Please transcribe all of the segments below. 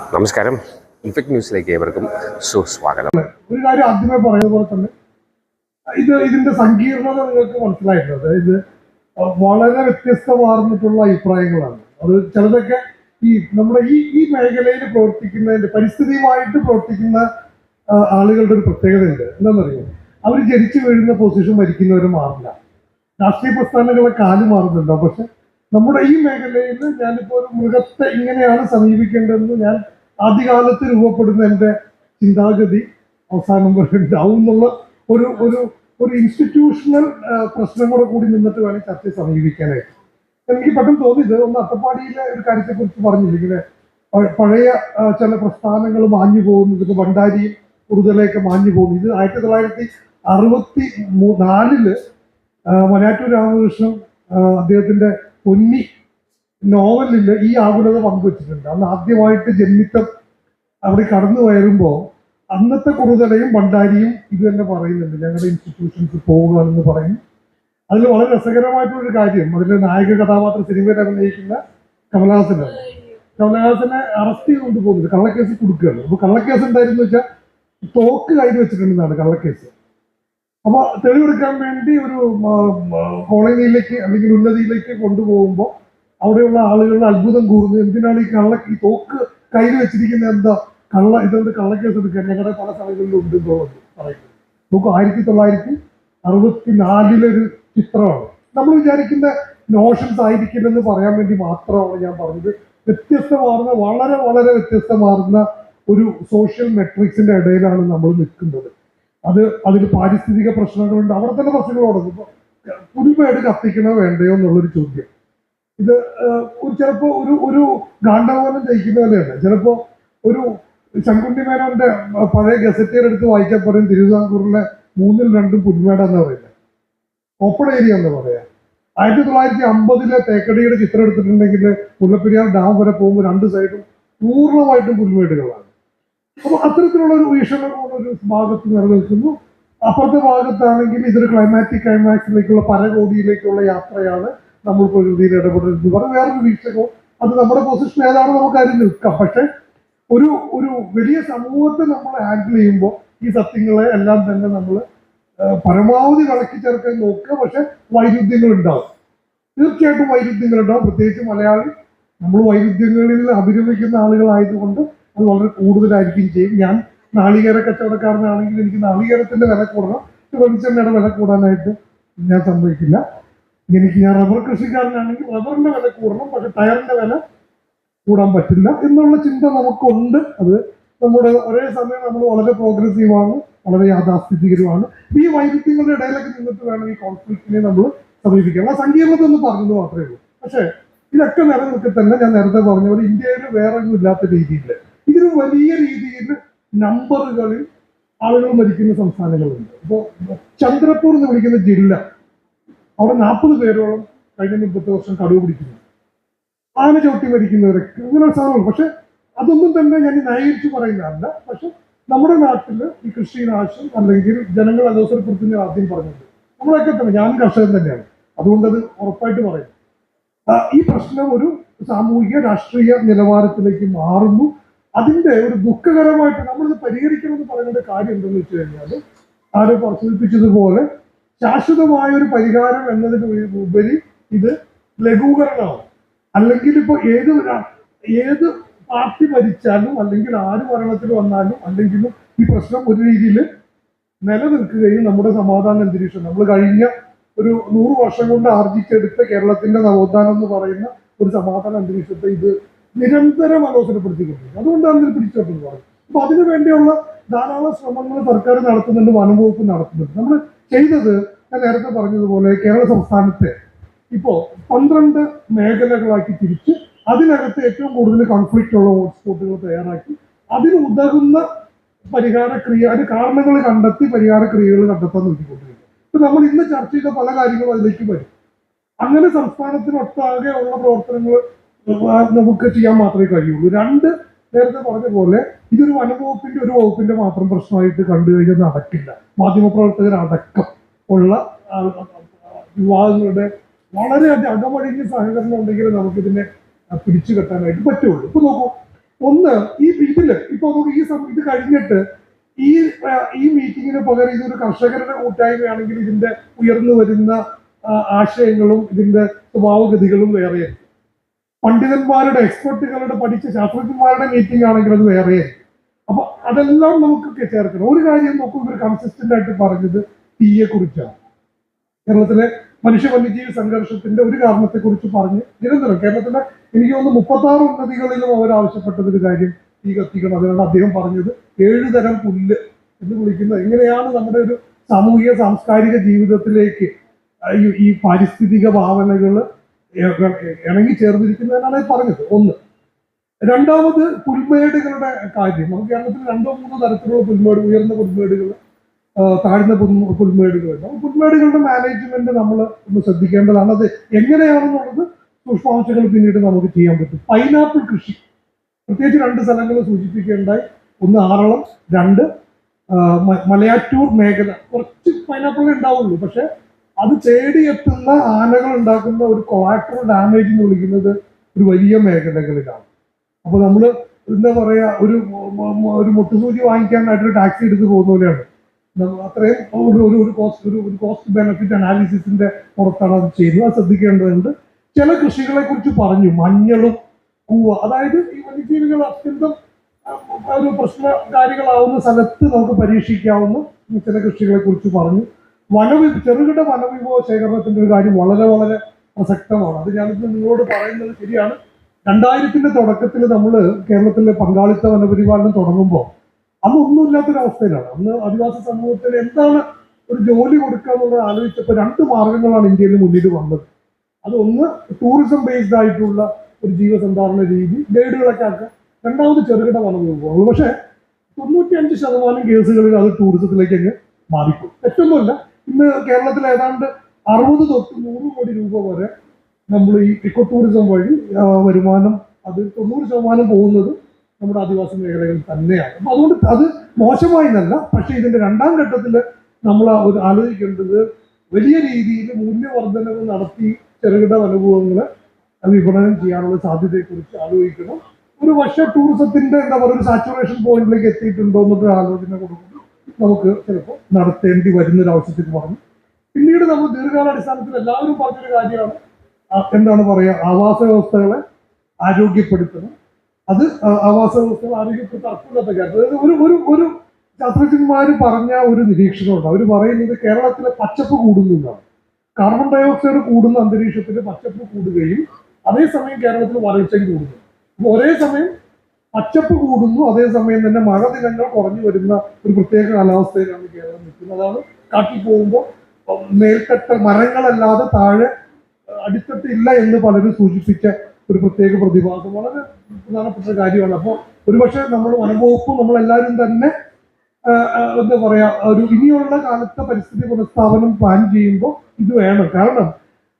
നമസ്കാരം. ഇൻഫെക്ട് ന്യൂസിലേക്ക് ഏവർക്കും സുസ്വാഗതം. ഒരു കാര്യം ആദ്യമേ പറയുന്ന പോലെ തന്നെ ഇത് ഇതിന്റെ സങ്കീർണത നിങ്ങൾക്ക് മനസ്സിലായിട്ടുണ്ട്. അതായത് വളരെ വ്യത്യസ്തമാർന്നിട്ടുള്ള അഭിപ്രായങ്ങളാണ്. അത് ചിലതൊക്കെ ഈ നമ്മുടെ ഈ ഈ മേഖലയിൽ പ്രവർത്തിക്കുന്നതിന്റെ പരിസ്ഥിതിയുമായിട്ട് പ്രവർത്തിക്കുന്ന ആളുകളുടെ ഒരു പ്രത്യേകതയുണ്ട്. എന്താണെന്നറിയോ? അവർ ജനിച്ചു വീഴുന്ന പൊസിഷൻ മരിക്കുന്നവർ മാറില്ല. രാഷ്ട്രീയ പ്രസ്ഥാനങ്ങളെ കാൽ മാറുന്നുണ്ടോ. പക്ഷെ നമ്മുടെ ഈ മേഖലയിൽ ഞാനിപ്പോ ഒരു മൃഗത്തെ ഇങ്ങനെയാണ് സമീപിക്കേണ്ടതെന്ന് ഞാൻ ആദ്യകാലത്ത് രൂപപ്പെടുന്ന എന്റെ ചിന്താഗതി അവസാനം വരെ ഉണ്ടാവും എന്നുള്ള ഒരു ഒരു ഒരു ഇൻസ്റ്റിറ്റ്യൂഷണൽ പ്രശ്നം കൂടെ നിന്നിട്ട് വേണം ചർച്ചയെ സമീപിക്കാനായിട്ട്. എനിക്ക് പെട്ടെന്ന് തോന്നിയത് ഒന്ന് അട്ടപ്പാടിയിലെ ഒരു കാര്യത്തെക്കുറിച്ച് പറഞ്ഞില്ല? ഇങ്ങനെ പഴയ ചില പ്രസ്ഥാനങ്ങൾ മാഞ്ഞു പോകുന്നത് ഇപ്പൊ ഭണ്ഡാരിയും കുറുതലയൊക്കെ മാഞ്ഞു പോകുന്നു. ഇത് ആയിരത്തി തൊള്ളായിരത്തി അറുപത്തി നാലിൽ മലയാറ്റൂർ രാമകൃഷ്ണൻ ആ, പൊന്നി നോവലിൽ ഈ ആകുലത പങ്കുവച്ചിട്ടുണ്ട്. അന്ന് ആദ്യമായിട്ട് ജന്മിത്തം അവിടെ കടന്നു കയറുമ്പോൾ അന്നത്തെ കുറുതലയും ഭണ്ഡാരിയും ഇത് തന്നെ പറയുന്നുണ്ട്. ഞങ്ങളുടെ ഇൻസ്റ്റിറ്റ്യൂഷൻസ് പോവുകയാണെന്ന് പറയും. അതിൽ വളരെ രസകരമായിട്ടുള്ളൊരു കാര്യം അതിലെ നായക കഥാപാത്ര സിനിമയിൽ അഭിനയിക്കുന്ന കമലഹാസനാണ്. കമലഹാസനെ അറസ്റ്റ് ചെയ്തുകൊണ്ട് പോകുന്നുണ്ട് കള്ളക്കേസ് കൊടുക്കുകയാണ്. അപ്പൊ കള്ളക്കേസ് എന്തായിരുന്നു വെച്ചാൽ തോക്ക് കയ്യിൽ വെച്ചിട്ടുണ്ടെന്നാണ് കള്ളക്കേസ്. അപ്പൊ തെളിവെടുക്കാൻ വേണ്ടി ഒരു കോളനിയിലേക്ക് അല്ലെങ്കിൽ ഉന്നതിയിലേക്ക് കൊണ്ടുപോകുമ്പോൾ അവിടെയുള്ള ആളുകളുടെ അത്ഭുതം കൂടുന്നു. എന്തിനാണ് ഈ കള്ള ഈ തോക്ക് കയ്യിൽ വെച്ചിരിക്കുന്നത് എന്താ കള്ള ഇതൊരു കള്ളക്കേസ് എടുക്കാൻ? ഞങ്ങളുടെ പല സ്ഥലങ്ങളിലും ഉണ്ട് തോന്നുന്നു. പറയുന്നത് നോക്കൂ ആയിരത്തി തൊള്ളായിരത്തി അറുപത്തി നാലിലൊരു ചിത്രമാണ്. നമ്മൾ വിചാരിക്കുന്ന നോഷൻസ് ആയിരിക്കില്ലെന്ന് പറയാൻ വേണ്ടി മാത്രമാണ് ഞാൻ പറഞ്ഞത്. വ്യത്യസ്തമാർന്ന വളരെ വളരെ വ്യത്യസ്തമാർന്ന ഒരു സോഷ്യൽ മെട്രിക്സിന്റെ ഇടയിലാണ് നമ്മൾ നിൽക്കുന്നത്. അത് അതിൽ പാരിസ്ഥിതിക പ്രശ്നങ്ങളുണ്ട്. അവിടെ തന്നെ ബസ്സുകൾ തുടങ്ങും ഇപ്പൊ പുൽമേട് കത്തിക്കണോ വേണ്ടയോ എന്നുള്ളൊരു ചോദ്യം. ഇത് ചിലപ്പോ ഒരു ഒരു ഗാന്ധവനം ജയിക്കുന്ന പോലെയാണ് ചിലപ്പോ ഒരു ശങ്കുണ്ടി മേനോന്റെ പഴയ ഗസറ്റിയർ എടുത്ത് വായിക്കാൻ പറയും തിരുവിതാംകൂറിലെ മൂന്നിൽ രണ്ടും പുൽമേടെന്ന് പറയുന്നത് ഓപ്പൺ ഏരിയ എന്ന് പറയാം. ആയിരത്തി തൊള്ളായിരത്തി അമ്പതിലെ തേക്കടിയുടെ ചിത്രം എടുത്തിട്ടുണ്ടെങ്കിൽ മുല്ലപ്പെരിയാർ ഡാം വരെ പോകുമ്പോൾ രണ്ട് സൈഡും പൂർണമായിട്ടും പുൽമേടുകളാണ് അപ്പൊ അത്തരത്തിലുള്ള ഒരു വീക്ഷണമുള്ള ഒരു ഭാഗത്ത് നിലനിൽക്കുന്നു. അപ്പുറത്തെ ഭാഗത്താണെങ്കിൽ ഇതൊരു ക്ലൈമാറ്റിക് ക്ലൈമാക്സിലേക്കുള്ള പരകോടിയിലേക്കുള്ള യാത്രയാണ് നമ്മൾ പ്രകൃതിയിൽ ഇടപെടുന്നത് പറഞ്ഞ വേറൊരു വീക്ഷകവും അത് നമ്മുടെ പൊസിഷൻ ഏതാണെന്ന് നമുക്ക് അതിൽ നിൽക്കാം. പക്ഷെ ഒരു ഒരു വലിയ സമൂഹത്തെ നമ്മൾ ഹാൻഡിൽ ചെയ്യുമ്പോൾ ഈ സത്യങ്ങളെ എല്ലാം തന്നെ നമ്മൾ പരമാവധി കളക്കി ചേർക്കാൻ നോക്കുക. പക്ഷെ വൈരുദ്ധ്യങ്ങൾ ഉണ്ടാവും. തീർച്ചയായിട്ടും വൈരുദ്ധ്യങ്ങൾ ഉണ്ടാവും. പ്രത്യേകിച്ച് മലയാളി. നമ്മൾ വൈരുദ്ധ്യങ്ങളിൽ അഭിരമിക്കുന്ന ആളുകളായതുകൊണ്ട് അത് വളരെ കൂടുതലായിരിക്കും ചെയ്യും. ഞാൻ നാളികേര കച്ചവടക്കാരനാണെങ്കിൽ എനിക്ക് നാളികേരത്തിന്റെ വില കൂടണം. വെളിച്ചെണ്ണയുടെ വില കൂടാനായിട്ട് ഞാൻ സമ്മതിക്കില്ല. എനിക്ക് ഞാൻ റബ്ബർ കൃഷിക്കാരനാണെങ്കിൽ റബ്ബറിന്റെ വില കൂടണം പക്ഷെ ടയറിന്റെ വില കൂടാൻ പറ്റില്ല എന്നുള്ള ചിന്ത നമുക്കുണ്ട്. അത് നമ്മുടെ ഒരേ സമയം നമ്മൾ വളരെ പ്രോഗ്രസീവാണ് വളരെ യാഥാസ്ഥിതികരമാണ്. ഈ വൈരുദ്ധ്യങ്ങളുടെ ഇടയിലൊക്കെ നിന്നിട്ട് വേണം ഈ കോൺഫ്ലിക്റ്റിനെ നമ്മൾ സമീപിക്കാം ആ സങ്കീർണത എന്ന് പറഞ്ഞത് മാത്രമേ ഉള്ളൂ. പക്ഷേ ഇതൊക്കെ നിലനിൽക്കെ തന്നെ ഞാൻ നേരത്തെ പറഞ്ഞ പോലെ ഇന്ത്യയിൽ വേറെ ഒന്നും ഇല്ലാത്ത രീതിയിൽ ഇതിന് വലിയ രീതിയിൽ നമ്പറുകളിൽ ആളുകൾ മരിക്കുന്ന സംസ്ഥാനങ്ങളുണ്ട്. ഇപ്പോൾ ചന്ദ്രപൂർ എന്ന് വിളിക്കുന്ന ജില്ല അവിടെ നാൽപ്പത് പേരോളം കഴിഞ്ഞ മുപ്പത്തി വർഷം കടുവ പിടിക്കുന്നു. ആന ചവിട്ടി മരിക്കുന്നവരൊക്കെ അങ്ങനെ സാധനം പക്ഷെ അതൊന്നും തന്നെ ഞാൻ ന്യായീകരിച്ച് പറയുന്നതല്ല. പക്ഷെ നമ്മുടെ നാട്ടിൽ ഈ കൃഷി നാശം അല്ലെങ്കിൽ ജനങ്ങൾ അലോസരപ്പെടുത്തുന്ന ആദ്യം പറഞ്ഞത് നമ്മളൊക്കെ തന്നെ ഞാനും കർഷകൻ തന്നെയാണ്. അതുകൊണ്ട് അത് ഉറപ്പായിട്ട് പറയും. ഈ പ്രശ്നം ഒരു സാമൂഹിക രാഷ്ട്രീയ നിലവാരത്തിലേക്ക് മാറുന്നു. അതിന്റെ ഒരു ദുഃഖകരമായിട്ട് നമ്മളിത് പരിഹരിക്കണമെന്ന് പറയുന്ന കാര്യം എന്തെന്ന് വെച്ച് കഴിഞ്ഞാൽ ആരോ പ്രസൂചിപ്പിച്ചതുപോലെ ശാശ്വതമായ ഒരു പരിഹാരം എന്നതിന് ഉപരി ഇത് ലഘൂകരണമാണ്. അല്ലെങ്കിൽ ഇപ്പൊ ഏത് ഏത് പാർട്ടി ഭരിച്ചാലും അല്ലെങ്കിൽ ആര് ഭരണത്തിൽ വന്നാലും അല്ലെങ്കിൽ ഈ പ്രശ്നം ഒരു രീതിയിൽ നിലനിൽക്കുകയും നമ്മുടെ സമാധാന അന്തരീക്ഷം നമ്മൾ കഴിഞ്ഞ ഒരു നൂറ് വർഷം കൊണ്ട് ആർജിച്ചെടുത്ത കേരളത്തിന്റെ നവോത്ഥാനം എന്ന് പറയുന്ന ഒരു സമാധാന അന്തരീക്ഷത്തെ ഇത് നിരന്തരം ആലോചനപ്പെടുത്തിക്കൊണ്ടിരിക്കും അതുകൊണ്ടാണ് ഇതിൽ പിടിച്ചോട്ടെന്ന് പറയുന്നത് അപ്പൊ അതിനു വേണ്ടിയുള്ള ധാരാളം ശ്രമങ്ങൾ സർക്കാർ നടത്തുന്നുണ്ട് വനംവകുപ്പ് നടത്തുന്നുണ്ട്. നമ്മൾ ചെയ്തത് ഞാൻ നേരത്തെ പറഞ്ഞതുപോലെ കേരള സംസ്ഥാനത്തെ ഇപ്പോ പന്ത്രണ്ട് മേഖലകളാക്കി തിരിച്ച് അതിനകത്ത് ഏറ്റവും കൂടുതൽ കോൺഫ്ലിക്റ്റ് ഉള്ള ഹോട്ട്സ്പോട്ടുകൾ തയ്യാറാക്കി. അതിന് ഉതകുന്ന പരിഹാര ക്രിയ അതിന് കാരണങ്ങൾ കണ്ടെത്തി പരിഹാര ക്രിയകൾ കണ്ടെത്താൻ നോക്കിക്കൊണ്ടിരിക്കും ഇപ്പൊ നമ്മൾ ഇന്ന് ചർച്ച ചെയ്ത പല കാര്യങ്ങളും അതിലേക്ക് വരും. അങ്ങനെ സംസ്ഥാനത്തിനൊട്ടാകെ ഉള്ള പ്രവർത്തനങ്ങൾ നമുക്ക് ചെയ്യാൻ മാത്രമേ കഴിയുള്ളൂ. രണ്ട് നേരത്തെ പറഞ്ഞ പോലെ ഇതൊരു വനംവകുപ്പിന്റെ ഒരു വകുപ്പിന്റെ മാത്രം പ്രശ്നമായിട്ട് കണ്ടു കഴിഞ്ഞാൽ നടക്കില്ല. മാധ്യമപ്രവർത്തകരടക്കം ഉള്ള ആ, വളരെ അകമഴിഞ്ഞ സഹകരണം ഉണ്ടെങ്കിൽ നമുക്കിതിനെ പിടിച്ചു കെട്ടാനായിട്ട് പറ്റുള്ളൂ. ഇപ്പൊ നോക്കൂ ഒന്ന് ഈ ഇതിൽ ഇപ്പൊ ഈ ഇത് കഴിഞ്ഞിട്ട് ഈ ഈ മീറ്റിങ്ങിന് പകരം ഇതൊരു കർഷകരുടെ കൂട്ടായ്മയാണെങ്കിൽ ഇതിന്റെ ഉയർന്നു വരുന്ന ആശയങ്ങളും ഇതിന്റെ സ്വഭാവഗതികളും വേറെയായിരിക്കും. പണ്ഡിതന്മാരുടെ എക്സ്പെർട്ടുകളുടെ പഠിച്ച ശാസ്ത്രജ്ഞന്മാരുടെ മീറ്റിംഗ് ആണെങ്കിൽ അത് വേറെ അപ്പൊ അതെല്ലാം നമുക്കൊക്കെ ചേർക്കണം. ഒരു കാര്യം നോക്കൂ ഇവർ കൺസിസ്റ്റന്റ് ആയിട്ട് പറഞ്ഞത് തീയെ കുറിച്ചാണ്. കേരളത്തിലെ മനുഷ്യ വന്യജീവി സംഘർഷത്തിന്റെ ഒരു കാരണത്തെ കുറിച്ച് പറഞ്ഞ് നിരന്തരം കേരളത്തിലെ എനിക്ക് തോന്നുന്നു മുപ്പത്തി ആറ് ഉന്നതികളിലും അവർ ആവശ്യപ്പെട്ടത് ഒരു കാര്യം തീ കത്തിക്കണം അതിനാണ് അദ്ദേഹം പറഞ്ഞത്. ഏഴ് തരം പുല്ല് എന്ന് വിളിക്കുന്നത്. എങ്ങനെയാണ് നമ്മുടെ ഒരു സാമൂഹിക സാംസ്കാരിക ജീവിതത്തിലേക്ക് ഈ പാരിസ്ഥിതിക ഭാവനകൾ ഇണങ്ങി ചേർന്നിരിക്കുന്നതിനാണ് പറഞ്ഞത്. ഒന്ന് രണ്ടാമത് പുൽമേടുകളുടെ കാര്യം. നമുക്ക് കേരളത്തിൽ രണ്ടോ മൂന്നോ തരത്തിലുള്ള പുൽമേട് ഉയർന്ന പുൽമേടുകൾ താഴ്ന്ന പുൽ- പുൽമേടുകളുണ്ട് അപ്പോൾ പുൽമേടുകളുടെ മാനേജ്മെന്റ് നമ്മൾ ഒന്ന് ശ്രദ്ധിക്കേണ്ടതാണ്. അത് എങ്ങനെയാണെന്നുള്ളത് സൂക്ഷ്മാംശങ്ങൾ പിന്നീട് നമുക്ക് ചെയ്യാൻ പറ്റും. പൈനാപ്പിൾ കൃഷി. പ്രത്യേകിച്ച് രണ്ട് സ്ഥലങ്ങൾ സൂചിപ്പിക്കേണ്ടായി ഒന്ന് ആറളം രണ്ട് മലയാറ്റൂർ മേഖല. കുറച്ച് പൈനാപ്പിൾ ഉണ്ടാവുള്ളൂ. പക്ഷെ അത് തേടിയെത്തുന്ന ആനകൾ ഉണ്ടാക്കുന്ന ഒരു കൊളാക്ടർ ഡാമേജ് എന്ന് വിളിക്കുന്നത് ഒരു വലിയ മേഖലകളിലാണ്. അപ്പൊ നമ്മൾ എന്താ പറയാ ഒരു ഒരു മുട്ടുസൂചി വാങ്ങിക്കാനായിട്ട് ഒരു ടാക്സി എടുത്ത് പോകുന്ന പോലെയാണ്. അത്രയും ഒരു ഒരു കോസ്റ്റ് ഒരു ഒരു കോസ്റ്റ് ബെനിഫിറ്റ് അനാലിസിസിന്റെ പുറത്താണ് അത് ചെയ്യുന്നത്. അത് ശ്രദ്ധിക്കേണ്ടതുണ്ട്. ചില കൃഷികളെ കുറിച്ച് പറഞ്ഞു. മഞ്ഞളും കൂവ. അതായത് ഈ വന്യജീവികൾ അത്യന്തം ഒരു പ്രശ്നകാരികളാവുന്ന സ്ഥലത്ത് നമുക്ക് പരീക്ഷിക്കാവുന്ന ചില കൃഷികളെ കുറിച്ച് പറഞ്ഞു. വനവി ചെറുകിട വനവിഭവ ശേഖരണത്തിന്റെ ഒരു കാര്യം വളരെ വളരെ പ്രസക്തമാണ്. അത് ഞാനിത് നിങ്ങളോട് പറയുന്നത് ശരിയാണ്. രണ്ടായിരത്തിന്റെ തുടക്കത്തിൽ നമ്മൾ കേരളത്തിലെ പങ്കാളിത്ത വനപരിപാലനം തുടങ്ങുമ്പോൾ അന്ന് ഒന്നുമില്ലാത്തൊരവസ്ഥയിലാണ് അന്ന് ആദിവാസി സമൂഹത്തിന് എന്താണ് ഒരു ജോലി കൊടുക്കുക എന്നുള്ളത് ആലോചിച്ചപ്പോൾ രണ്ട് മാർഗങ്ങളാണ് ഇന്ത്യയിൽ മുന്നിൽ വന്നത്. അത് ഒന്ന് ടൂറിസം ബേസ്ഡ് ആയിട്ടുള്ള ഒരു ജീവസന്ധാരണ രീതി ഗൈഡുകളൊക്കെ ആക്കുക. രണ്ടാമത് ചെറുകിട വനവിഭവങ്ങൾ. പക്ഷേ തൊണ്ണൂറ്റി അഞ്ച് ശതമാനം കേസുകളിൽ അത് ടൂറിസത്തിലേക്ക് അങ്ങ് മാറിപ്പോയി തെറ്റൊന്നുമല്ല. ഇന്ന് കേരളത്തിൽ ഏതാണ്ട് അറുപത് തൊട്ട് നൂറ് കോടി രൂപ വരെ നമ്മൾ ഈ ഇക്കോ ടൂറിസം വഴി വരുമാനം അത് തൊണ്ണൂറ് ശതമാനം പോകുന്നത് നമ്മുടെ ആദിവാസി മേഖലകളിൽ തന്നെയാണ്. അപ്പൊ അതുകൊണ്ട് അത് മോശമായി പക്ഷേ ഇതിന്റെ രണ്ടാം ഘട്ടത്തിൽ നമ്മൾ ഒരു ആലോചിക്കേണ്ടത് വലിയ രീതിയിൽ മൂല്യവർദ്ധനവ് നടത്തി ചെറുകിട അനുഭവങ്ങളെ വിപണനം ചെയ്യാനുള്ള സാധ്യതയെക്കുറിച്ച് ആലോചിക്കണം. ഒരു വർഷ ടൂറിസത്തിന്റെ എന്താ പറയുക ഒരു സാച്ചുറേഷൻ പോയിന്റിലേക്ക് എത്തിയിട്ടുണ്ടോ എന്നൊരു ആലോചന കൊടുക്കുന്നു നമുക്ക് ചിലപ്പോൾ നടത്തേണ്ടി വരുന്ന ഒരു ആവശ്യത്തിന് പറഞ്ഞു പിന്നീട് നമ്മൾ ദീർഘകാലാടിസ്ഥാനത്തിൽ എല്ലാവരും പറഞ്ഞൊരു കാര്യമാണ്. എന്താണ് പറയുക ആവാസ വ്യവസ്ഥകളെ ആരോഗ്യപ്പെടുത്തണം. അത് ആവാസ വ്യവസ്ഥകൾ അതായത് ഒരു ഒരു ഒരു ശാസ്ത്രജ്ഞന്മാർ പറഞ്ഞ ഒരു നിരീക്ഷണമുണ്ട്. അവർ പറയുന്നത് കേരളത്തിലെ പച്ചപ്പ് കൂടുന്നു എന്നാണ്. കാർബൺ ഡയോക്സൈഡ് കൂടുന്ന അന്തരീക്ഷത്തിൽ പച്ചപ്പ് കൂടുകയും അതേസമയം കേരളത്തിൽ വരൾച്ചയും കൂടുന്നു. ഒരേ സമയം പച്ചപ്പ് കൂടുന്നു. അതേസമയം തന്നെ മഴ ദിനങ്ങൾ കുറഞ്ഞു വരുന്ന ഒരു പ്രത്യേക കാലാവസ്ഥയിലാണ് കേരളം നിൽക്കുന്നത്. അതാണ് കാട്ടിൽ പോകുമ്പോൾ മേൽത്തട്ട മരങ്ങളല്ലാതെ താഴെ അടിത്തട്ടില്ല എന്ന് പലരും സൂചിപ്പിച്ച ഒരു പ്രത്യേക പ്രതിഭാസം. വളരെ പ്രധാനപ്പെട്ട കാര്യമാണ്. അപ്പോൾ ഒരുപക്ഷെ നമ്മൾ വനംവകുപ്പ് നമ്മളെല്ലാവരും തന്നെ എന്താ പറയാ ഒരു ഇനിയുള്ള കാലത്തെ പരിസ്ഥിതി പുനഃസ്ഥാപനം പ്ലാൻ ചെയ്യുമ്പോൾ ഇത് വേണം. കാരണം